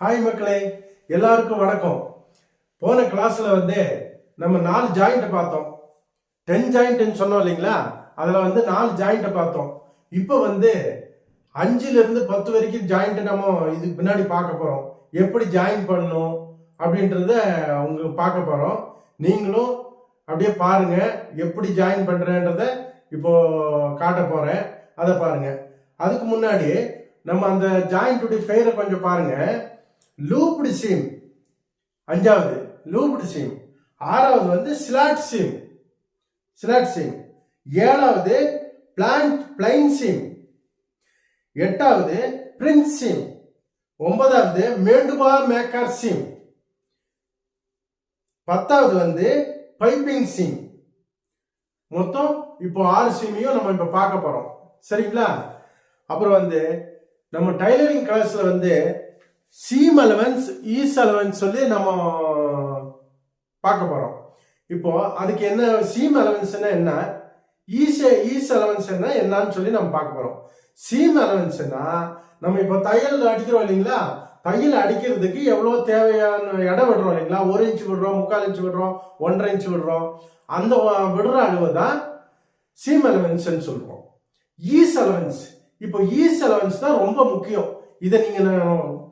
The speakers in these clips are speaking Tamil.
ஹாய் மக்களே. எல்லாருக்கும் வணக்கம். போன கிளாஸ்ல வந்து நம்ம நாலு ஜாயிண்ட்டை பார்த்தோம். டென் ஜாயிண்ட்டுன்னு சொன்னோம் இல்லைங்களா? அதில் வந்து நாலு ஜாயிண்ட்டை பார்த்தோம். இப்போ வந்து அஞ்சுலேருந்து பத்து வரைக்கும் ஜாயிண்ட்டு நம்ம இதுக்கு பின்னாடி பார்க்க போகிறோம் எப்படி ஜாயின் பண்ணணும் அப்படின்றத அவங்க பார்க்க போகிறோம் நீங்களும் அப்படியே பாருங்க எப்படி ஜாயின் பண்ணுறேன்றத இப்போ காட்ட போகிறேன் அதை பாருங்க. அதுக்கு முன்னாடி நம்ம அந்த ஜாயிண்ட்டுடைய பெயரை கொஞ்சம் பாருங்கள் லூப்டு சீம் அஞ்சாவது லூப்டு சீம் ஆறாவது வந்து ஸ்லாட் சீம் ஸ்லாட் சீம் ஏழாவது பிளான்ட் பிளைன் சீம் எட்டாவது பிரின்ஸ் சீம் ஒன்பதாவது மேண்டுபா மேக்கர் சீம் பத்தாவது வந்து பைப்பிங் சீம் மொத்தம் இப்போ ஆறு சீமையும் நம்ம இப்போ பார்க்க போகிறோம் சரிங்களா? அப்புறம் வந்து நம்ம டைலரிங் கிளாஸில் வந்து சீம் அலவன்ஸ் ஈஸ் அலவன்ஸ் சொல்லி நம்ம பார்க்க போகிறோம் இப்போ அதுக்கு என்ன சீம் அலவன்ஸ்னா என்ன? ஈஸ் ஈஸ் அலவன்ஸ்னா என்னன்னு சொல்லி நம்ம பார்க்க போகிறோம் சீம் அலவன்ஸ்னா நம்ம இப்போ தையல் அடிக்கிறோம் இல்லைங்களா? தையல் அடிக்கிறதுக்கு எவ்வளோ தேவையான இடம் விடுறோம் இல்லைங்களா? ஒரு இன்ச் விடுறோம் முக்கால் இன்ச் விடுறோம் ஒன்றரை இன்ச் விடுறோம். அந்த விடுற அளவு தான் சீம் அலவன்ஸ்ன்னு சொல்கிறோம் ஈஸ் அலவன்ஸ் இப்போ ஈஸ் அலவன்ஸ் தான் ரொம்ப முக்கியம். இதை நீங்க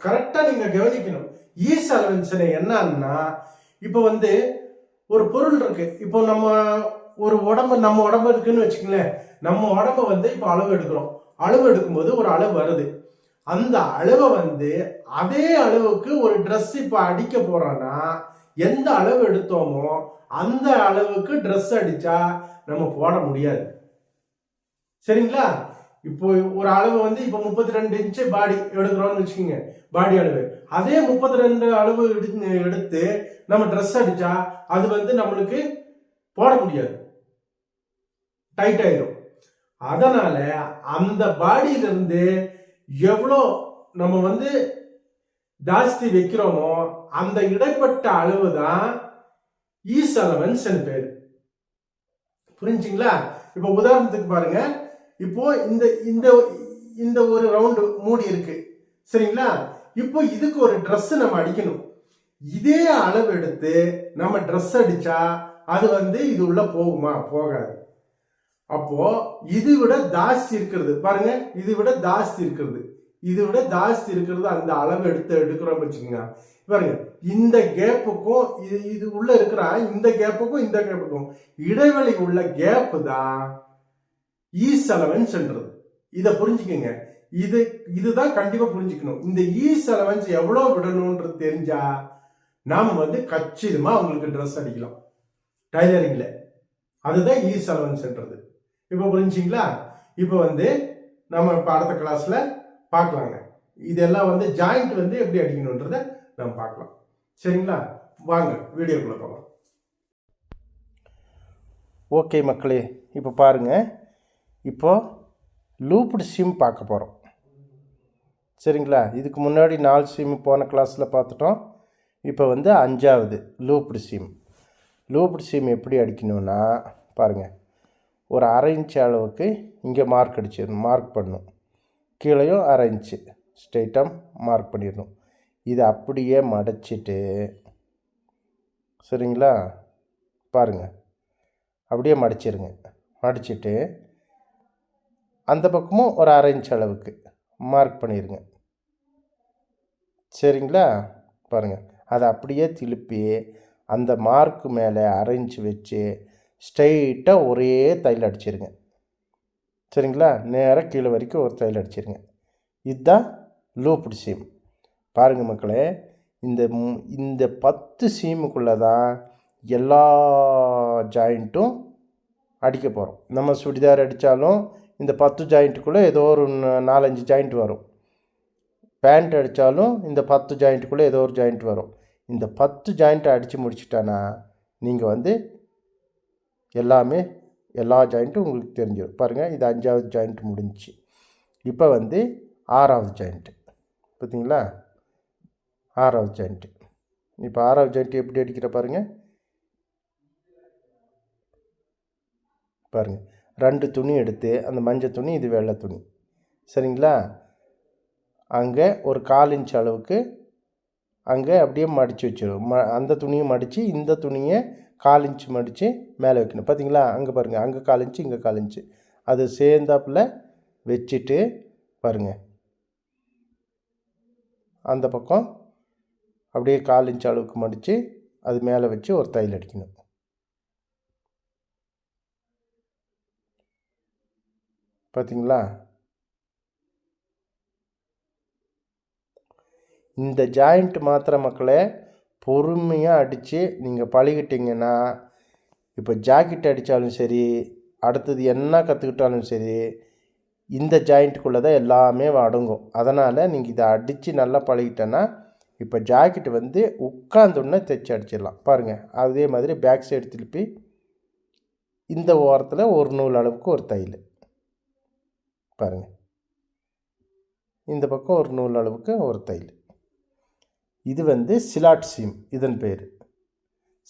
கரெக்டா நீங்க கவனிக்கணும். ஈஸ் அலவன்ஸ் என்னன்னா இப்போ வந்து ஒரு பொருள் இருக்கு. இப்போ நம்ம ஒரு உடம்பு நம்ம உடம்பு இருக்குன்னு வச்சுக்கங்களேன். நம்ம உடம்ப வந்து இப்போ அளவு எடுக்கிறோம். அளவு எடுக்கும்போது ஒரு அளவு வருது. அந்த அளவை வந்து அதே அளவுக்கு ஒரு ட்ரெஸ் இப்போ அடிக்க போறோம்னா எந்த அளவு எடுத்தோமோ அந்த அளவுக்கு ட்ரெஸ் அடிச்சா நம்ம போட முடியாது. சரிங்களா? இப்போ ஒரு அளவு வந்து இப்போ முப்பத்தி ரெண்டு இன்ச்சு பாடி எடுக்கிறோம்னு வச்சுக்கோங்க பாடி அளவு. அதே முப்பத்தி ரெண்டு அளவு எடுத்து எடுத்து நம்ம ட்ரெஸ் அடிச்சா அது வந்து நம்மளுக்கு போட முடியாது. டைட் ஆயிடும் அதனால அந்த பாடியில இருந்து எவ்வளோ நம்ம வந்து ஜாஸ்தி வைக்கிறோமோ அந்த இடைப்பட்ட அளவு தான் ஈஸ் அலவன்ஸ் பேர். புரிஞ்சுங்களா? இப்போ உதாரணத்துக்கு பாருங்க இப்போ இந்த இந்த இந்த ஒரு ரவுண்டு மூடி இருக்கு. சரிங்களா? இப்போ இதுக்கு ஒரு ட்ரெஸ் நம்ம அடிக்கணும். இதே அளவு எடுத்து நம்ம ட்ரெஸ் அடிச்சா அது வந்து இது உள்ள போகுமா? போகாது. அப்போ இது விட ஜாஸ்தி இருக்கிறது. பாருங்க இது விட ஜாஸ்தி இருக்கிறது. இது விட ஜாஸ்தி இருக்கிறது அந்த அளவு எடுத்து எடுக்கிறோம் வச்சுக்கோங்க. பாருங்க இந்த கேப்புக்கும் இது இது உள்ள இருக்கிற இந்த கேப்புக்கும் இந்த கேப்புக்கும் இடைவெளி உள்ள கேப்பு தான் ஈஸ் அலவன்ஸ்ன்றது இதை புரிஞ்சுக்கங்க. இது இதுதான் கண்டிப்பா புரிஞ்சுக்கணும். இந்த ஈஸ் அலவன்ஸ் எவ்வளவு விடணும்ன்றது தெரிஞ்சா நாம் வந்து கச்சிதமா அவங்களுக்கு ட்ரெஸ் அடிக்கலாம். டைலரிங்ல அதுதான் ஈஸ் அலவன்ஸ்ன்றது இப்போ புரிஞ்சுங்களா? இப்போ வந்து நம்ம இப்போ அடுத்த கிளாஸ்ல பார்க்கலாங்க. இதெல்லாம் வந்து ஜாயிண்ட் வந்து எப்படி அடிக்கணுன்றதை நம்ம பார்க்கலாம். சரிங்களா? வாங்க வீடியோக்குள்ள போகலாம். ஓகே மக்களே இப்போ பாருங்கள் இப்போது லூப்டு சிம் பார்க்க போகிறோம் சரிங்களா? இதுக்கு முன்னாடி நாலு சிம் போன கிளாஸில் பார்த்துட்டோம். இப்போ வந்து அஞ்சாவது லூப்டு சிம் லூப்டு சிம் எப்படி அடிக்கணும்னா பாருங்கள் ஒரு அரை இன்ச் அளவுக்கு இங்கே மார்க் அடிச்சிடணும். மார்க் பண்ணும். கீழேயும் அரை இன்ச்சு ஸ்ட்ரெயிட்டாக மார்க் பண்ணிடணும். இதை அப்படியே மடைச்சிட்டு சரிங்களா? பாருங்கள் அப்படியே மடிச்சிருங்க. மடிச்சிட்டு அந்த பக்கமும் ஒரு அரை இன்ச் அளவுக்கு. மார்க் பண்ணிடுங்க சரிங்களா? பாருங்கள் அதை அப்படியே திருப்பி அந்த மார்க்கு மேலே அரை இன்ச் வச்சு ஸ்ட்ரைட்டாக ஒரே தையல் அடிச்சிருங்க. சரிங்களா? நேராக கீழே வரைக்கும் ஒரு தையல் அடிச்சிருங்க. இதுதான் லூப்டு சீம் பாருங்கள் மக்களே இந்த இந்த பத்து சீமுக்குள்ளே தான் எல்லா ஜாயிண்ட்டும் அடிக்க போகிறோம் நம்ம சுடிதார் அடித்தாலும் இந்த பத்து ஜாயிண்ட்டுக்குள்ளே ஏதோ ஒரு நாலஞ்சு ஜாயிண்ட் வரும். பேண்ட் அடித்தாலும் இந்த பத்து ஜாயிண்ட்டுக்குள்ளே ஏதோ ஒரு ஜாயிண்ட் வரும். இந்த பத்து ஜாயிண்ட்டை அடித்து முடிச்சிட்டானா நீங்கள் வந்து எல்லாமே எல்லா ஜாயிண்ட்டும் உங்களுக்கு தெரிஞ்சிடும் பாருங்கள் இது அஞ்சாவது ஜாயிண்ட் முடிஞ்சிச்சு. இப்போ வந்து ஆறாவது ஜாயிண்ட்டு பார்த்தீங்களா ஆறாவது ஜாயிண்ட்டு இப்போ ஆறாவது ஜாயிண்ட் எப்படி அடிக்கிற பாருங்கள் பாருங்கள் ரெண்டு துணி எடுத்து அந்த மஞ்சள் துணி இது வெள்ளை துணி. சரிங்களா? அங்கே ஒரு கால் இன்ச் அளவுக்கு அங்கே அப்படியே மடித்து வச்சிடும் ம அந்த துணியை மடித்து இந்த துணியை கால் இன்ச்சு மடித்து மேலே வைக்கணும். பார்த்தீங்களா? அங்கே பாருங்கள் அங்கே கால் இன்ச்சு இங்கே கால் இன்ச்சு அது சேர்ந்தாப்புல வச்சுட்டு பாருங்கள் அந்த பக்கம் அப்படியே கால் இன்ச் அளவுக்கு மடித்து அது மேலே வச்சு ஒரு தையல் அடிக்கணும். பார்த்தீங்களா இந்த ஜாயிண்ட் மாத்திர மக்களே பொறுமையாக அடித்து நீங்கள் பழகிட்டீங்கன்னா இப்போ ஜாக்கெட் அடித்தாலும் சரி அடுத்தது என்ன கற்றுக்கிட்டாலும் சரி இந்த ஜாயிண்ட்டுக்குள்ளே தான் எல்லாமே அடங்கும். அதனால் நீங்கள் இதை அடித்து நல்லா பழகிட்டேன்னா இப்போ ஜாக்கெட் வந்து உட்காந்துடனே தைச்சி அடிச்சிடலாம். பாருங்கள் அதே மாதிரி பேக் சைடு திருப்பி இந்த ஓரத்தில் ஒரு நூல் அளவுக்கு ஒரு தையல். பாருங்கள் இந்த பக்கம் ஒரு நூல் அளவுக்கு ஒரு தையல். இது வந்து சிலாட் சீம் இதன் பேர்.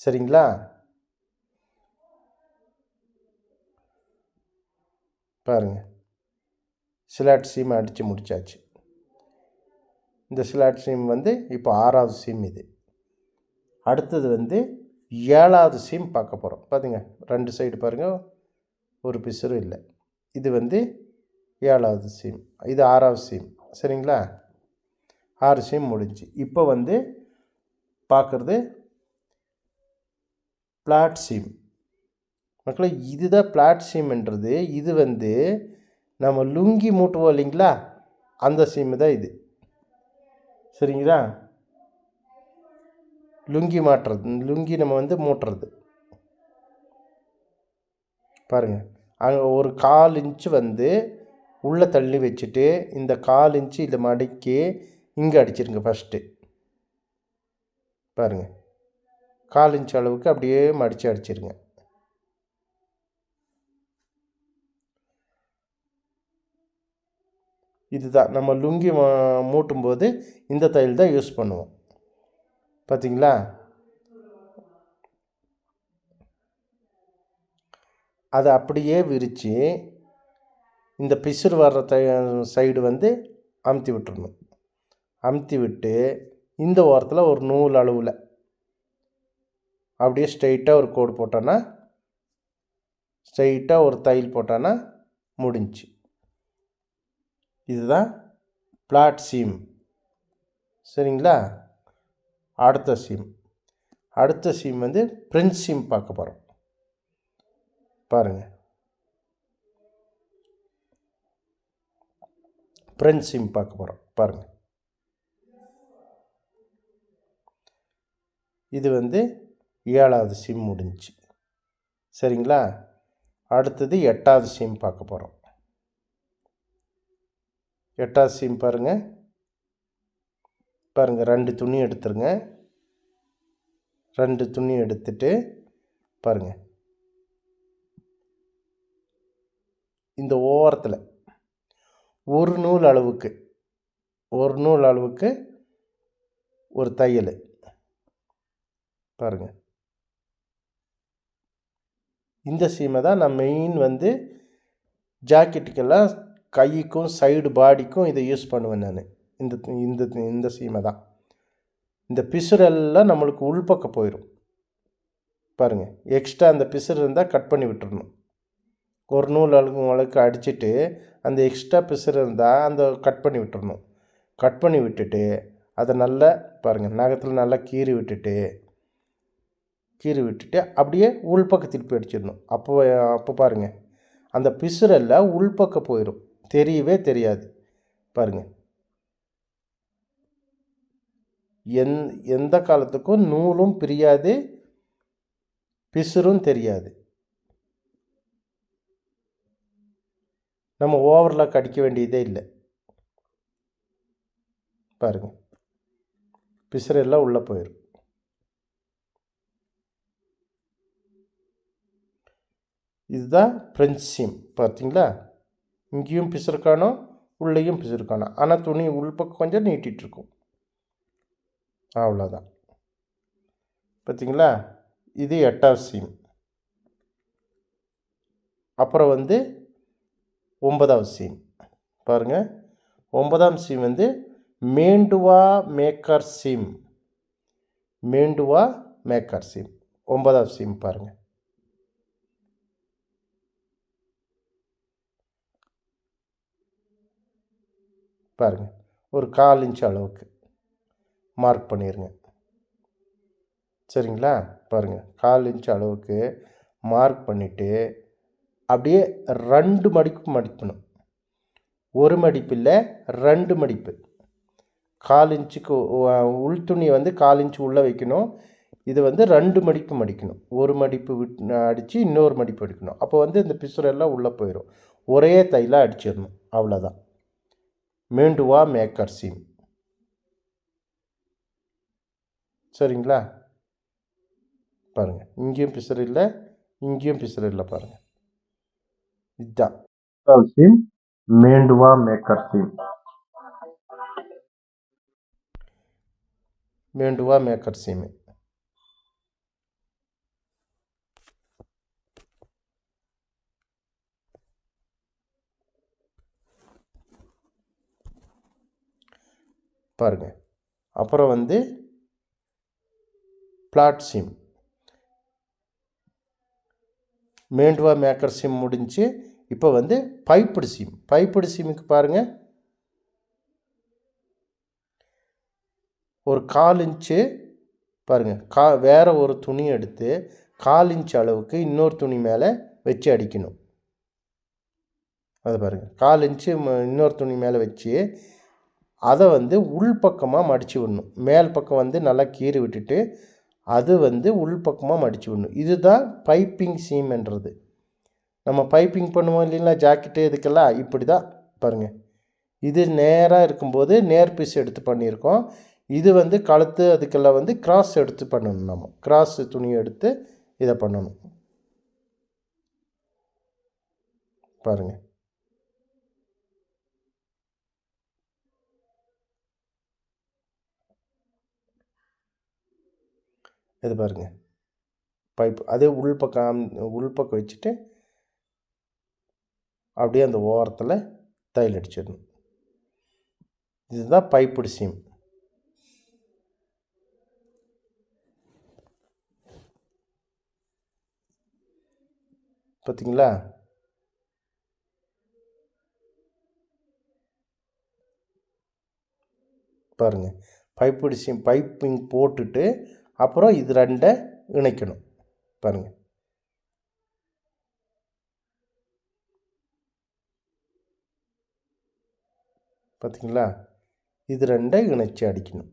சரிங்களா? பாருங்கள் சிலாட் சீம் அடித்து முடிச்சாச்சு. இந்த சிலாட் சீம் வந்து இப்போ ஆறாவது சீம் இது. அடுத்தது வந்து ஏழாவது சீம் பார்க்க போகிறோம் பாருங்க ரெண்டு சைடு பாருங்கள் ஒரு பிசுறும் இல்லை. இது வந்து ஏழாவது சீம் இது ஆறாவது சீம் சரிங்களா? ஆறு சீம் முடிஞ்சு. இப்போ வந்து பார்க்குறது பிளாட் சீம் மக்களே இதுதான் பிளாட் சீம்ன்றது இது வந்து நம்ம லுங்கி மூட்டுவோம் இல்லைங்களா? அந்த சீமு தான் இது. சரிங்களா? லுங்கி மாட்டுறது. லுங்கி நம்ம வந்து மூட்டுறது. பாருங்கள் அங்கே ஒரு கால் இன்ச்சு வந்து உள்ளே தள்ளி வச்சுட்டு இந்த கால் இன்ச்சு இதை மடக்கி இங்கே அடிச்சிருங்க ஃபஸ்ட்டு பாருங்கள் கால் இன்ச் அளவுக்கு அப்படியே மடித்து அடிச்சிருங்க. இதுதான். நம்ம லுங்கி மூட்டும் மூட்டும்போது இந்த தையல் தான் யூஸ் பண்ணுவோம். பார்த்தீங்களா அதை அப்படியே விரித்து இந்த பிசுறு வர்ற த சைடு வந்து அமுத்தி விட்டுறணும். அமுத்தி விட்டு இந்த ஓரத்தில் ஒரு நூல் அளவில் அப்படியே ஸ்ட்ரைட்டாக ஒரு கோடு போட்டோன்னா ஸ்ட்ரைட்டாக ஒரு தையல் போட்டோன்னா முடிஞ்சுச்சு. இதுதான் பிளாட் சீம். சரிங்களா? அடுத்த சீம். அடுத்த சீம் வந்து பிரின்ஸ் சீம் பார்க்க போகிறோம் பாருங்கள் பிரெஞ்ச் சிம் பார்க்க போகிறோம் பாருங்கள் இது வந்து ஏழாவது சிம் முடிஞ்சுச்சு சரிங்களா? அடுத்தது எட்டாவது சிம் பார்க்க போகிறோம் எட்டாவது சிம் பாருங்கள் பாருங்கள் ரெண்டு துணி எடுத்துருங்க. ரெண்டு துணி எடுத்துட்டு பாருங்கள் இந்த ஓரத்தில் ஒரு நூல் அளவுக்கு ஒரு நூல் அளவுக்கு ஒரு தையல். பாருங்கள் இந்த சீமை தான் நான் மெயின் வந்து ஜாக்கெட்டுக்கெல்லாம் கைக்கும் சைடு பாடிக்கும் இதை யூஸ் பண்ணுவேன் நான். இந்த இந்த இந்த சீமை தான். இந்த பிசுரெல்லாம் நம்மளுக்கு உள்பக்கம் போயிடும் பாருங்கள் எக்ஸ்ட்ரா அந்த பிசுறு இருந்தால் கட் பண்ணி விட்டுறணும். ஒரு நூல் அளவுக்கு அளவுக்கு அடிச்சுட்டு அந்த எக்ஸ்ட்ரா பிசுறு இருந்தால் அந்த கட் பண்ணி விட்டுறணும். கட் பண்ணி விட்டுட்டு அதை நல்லா பாருங்கள் நகத்தில் நல்லா கீறி விட்டுட்டு கீறி விட்டுட்டு அப்படியே உள்பக்கம் திருப்பி அடிச்சிடணும். அப்போ அப்போ பாருங்கள் அந்த பிசுரெல்லாம் உள்பக்கம் போயிடும் தெரியவே தெரியாது. பாருங்கள் எந் எந்த காலத்துக்கும் நூலும் பிரியாது பிசுரும் தெரியாது. நம்ம ஓவர்லாக் அடிக்க வேண்டியதே இல்லை. பாருங்கள் பிசுரெல்லாம் உள்ளே போயிடும் இதுதான் ஃப்ரெஞ்ச் சீம் பார்த்தீங்களா இங்கேயும் பிசுறு உள்ளேயும் பிசுறு ஆனால் துணி உள்பக்கம் கொஞ்சம் நீட்டிகிட்ருக்கும் அவ்வளோதான் பார்த்தீங்களா இது எட்டாவது சீம் அப்புறம் வந்து ஒன்பதாவது சீம் பாருங்கள் ஒன்பதாம் சீம் வந்து mantua maker seam mantua maker seam ஒன்பதாவது சீம் பாருங்கள் பாருங்கள் ஒரு கால் இன்ச் அளவுக்கு. மார்க் பண்ணிடுங்க சரிங்களா? பாருங்கள் கால் இன்ச் அளவுக்கு மார்க் பண்ணிவிட்டு அப்படியே ரெண்டு மடிப்பு மடிக்கணும். ஒரு மடிப்பு இல்லை ரெண்டு மடிப்பு. கால் இன்ச்சுக்கு உள் துணியை வந்து கால் இன்ச்சு உள்ளே வைக்கணும். இது வந்து ரெண்டு மடிப்பு மடிக்கணும். ஒரு மடிப்பு விட் அடித்து இன்னொரு மடிப்பு அடிக்கணும் அப்போ வந்து இந்த பிசுரெல்லாம் உள்ளே போயிடும் ஒரே தையில் அடிச்சிடணும். அவ்வளோதான். Mantua maker seam. சரிங்களா? பாருங்கள் இங்கேயும் பிசுறு இல்லை இங்கேயும் பிசுறு இல்லை பாருங்கள் இதுதான் seam mantua maker seam mantua maker seam பாருங்கள் அப்புறம் வந்து flat seam mantua maker seam முடிஞ்சு இப்போ வந்து பைப்புடு சிம் பைப்புடு சிம்முக்கு பாருங்கள் ஒரு கால் இன்ச்சு பாருங்கள் கா வேறு ஒரு துணி எடுத்து கால் இன்ச் அளவுக்கு இன்னொரு துணி மேலே வச்சு அடிக்கணும். அது பாருங்கள் கால் இன்ச்சு ம- இன்னொரு துணி மேலே வச்சு அதை வந்து உள் பக்கமாக மடித்து விடணும். மேல் பக்கம் வந்து நல்லா கீறி விட்டுட்டு அது வந்து உள்பக்கமாக மடித்து விடணும். இதுதான் பைப்பிங் சீம்ன்றது நம்ம பைப்பிங் பண்ணுவோம் இல்லைங்களா? ஜாக்கெட்டு இதுக்கெல்லாம்? இப்படி தான் பாருங்கள் இது நேராக இருக்கும்போது நேர் பீஸ் எடுத்து பண்ணியிருக்கோம். இது வந்து கழுத்து அதுக்கெல்லாம் வந்து கிராஸ் எடுத்து பண்ணணும் நம்ம. கிராஸ் துணி எடுத்து இதை பண்ணணும். பாருங்கள் இது பாருங்க. பைப் அதே உள்பக்கம் உள்பக்கம் வச்சுட்டு அப்படியே அந்த ஓரத்தில் தையல் அடிச்சிடணும். இதுதான் பைப்பிடு சீம் பார்த்தீங்களா பாருங்கள் பைப்புடு சீம் பைப்பிங் போட்டுட்டு அப்புறம் இது ரெண்டை இணைக்கணும். பாருங்கள் பார்த்திங்களா இது ரெண்டை இணைச்சி அடிக்கணும்.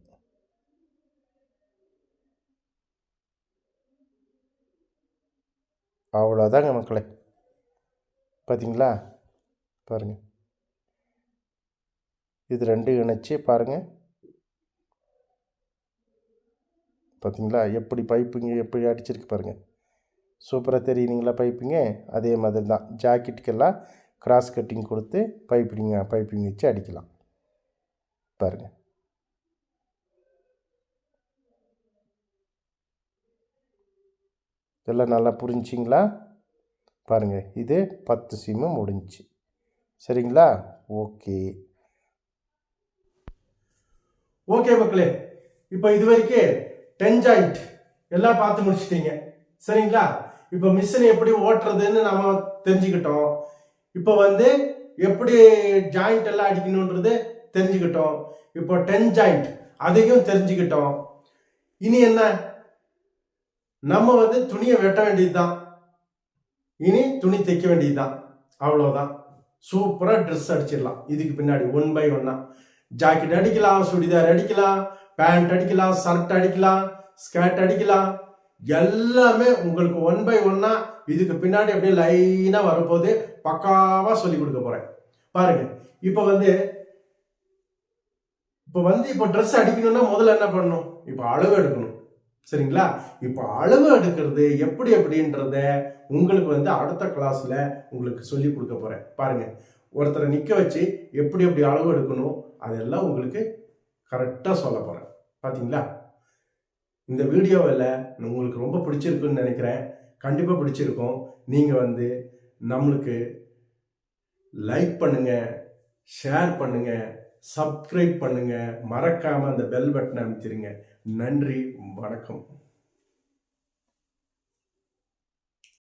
அவ்வளோதாங்க மக்களே. பார்த்தீங்களா பாருங்கள் இது ரெண்டும் இணைச்சி பாருங்கள் பார்த்தீங்களா? எப்படி பைப்பிங்க எப்படி அடிச்சிருக்கு பாருங்கள் சூப்பராக தெரியுதுங்களா பைப்பிங்க? அதே மாதிரி தான். ஜாக்கெட்டுக்கெல்லாம் கிராஸ் கட்டிங் கொடுத்து பைப்பிங்க பைப்பிங் வச்சு அடிக்கலாம். பாருங்கள் இதெல்லாம் நல்லா புரிஞ்சிங்களா? பாருங்கள் இது பத்து சிம்மு முடிஞ்சுச்சு. சரிங்களா? ஓகே. ஓகே மக்களே. இப்போ இது வரைக்கும் டென் ஜாயிண்ட் எல்லாம் பார்த்து முடிச்சிட்டீங்க. சரிங்களா? இப்போ மிஷினை எப்படி ஓட்டுறதுன்னு நாம தெரிஞ்சுக்கிட்டோம். இப்போ வந்து எப்படி ஜாயிண்ட் எல்லாம் அடிக்கணுன்றது தெரிஞ்சுக்கிட்டோம். இப்போ டென் ஜாயிண்ட் அதையும் தெரிஞ்சுக்கிட்டோம். இனி என்ன? நம்ம வந்து துணியை வெட்ட வேண்டியதுதான். இனி துணி தைக்க வேண்டியதுதான். அவ்வளோதான் சூப்பராக ட்ரெஸ் அடிச்சிடலாம். இதுக்கு பின்னாடி ஒன் பை ஒன்னா ஜாக்கெட் அடிக்கலாம் சுடிதார் அடிக்கலாம் பேண்ட் அடிக்கலாம் ஷர்ட் அடிக்கலாம் ஸ்கர்ட் அடிக்கலாம். எல்லாமே உங்களுக்கு ஒன் பை ஒன்னா இதுக்கு பின்னாடி அப்படியே லைனாக வரும்போது பக்காவாக சொல்லி கொடுக்க போறேன். பாருங்க இப்போ வந்து இப்போ வந்து இப்போ ட்ரெஸ் அடிக்கணும்னா முதல்ல என்ன பண்ணணும்? இப்போ அளவு எடுக்கணும். சரிங்களா? இப்போ அளவு எடுக்கிறது எப்படி எப்படின்றத உங்களுக்கு வந்து அடுத்த கிளாஸ்ல உங்களுக்கு சொல்லி கொடுக்க போறேன். பாருங்க ஒருத்தரை நிற்க வச்சு எப்படி எப்படி அளவு எடுக்கணும் அதெல்லாம் உங்களுக்கு கரெக்டாக சொல்ல போகிறேன் பார்த்தீங்களா இந்த வீடியோவில் உங்களுக்கு ரொம்ப பிடிச்சிருக்குன்னு நினைக்கிறேன். கண்டிப்பாக பிடிச்சிருக்கும். நீங்கள் வந்து நம்மளுக்கு லைக் பண்ணுங்கள் ஷேர் பண்ணுங்கள் சப்ஸ்கிரைப் பண்ணுங்கள் மறக்காமல் அந்த பெல் பட்டனை அமைத்திருங்க நன்றி வணக்கம்.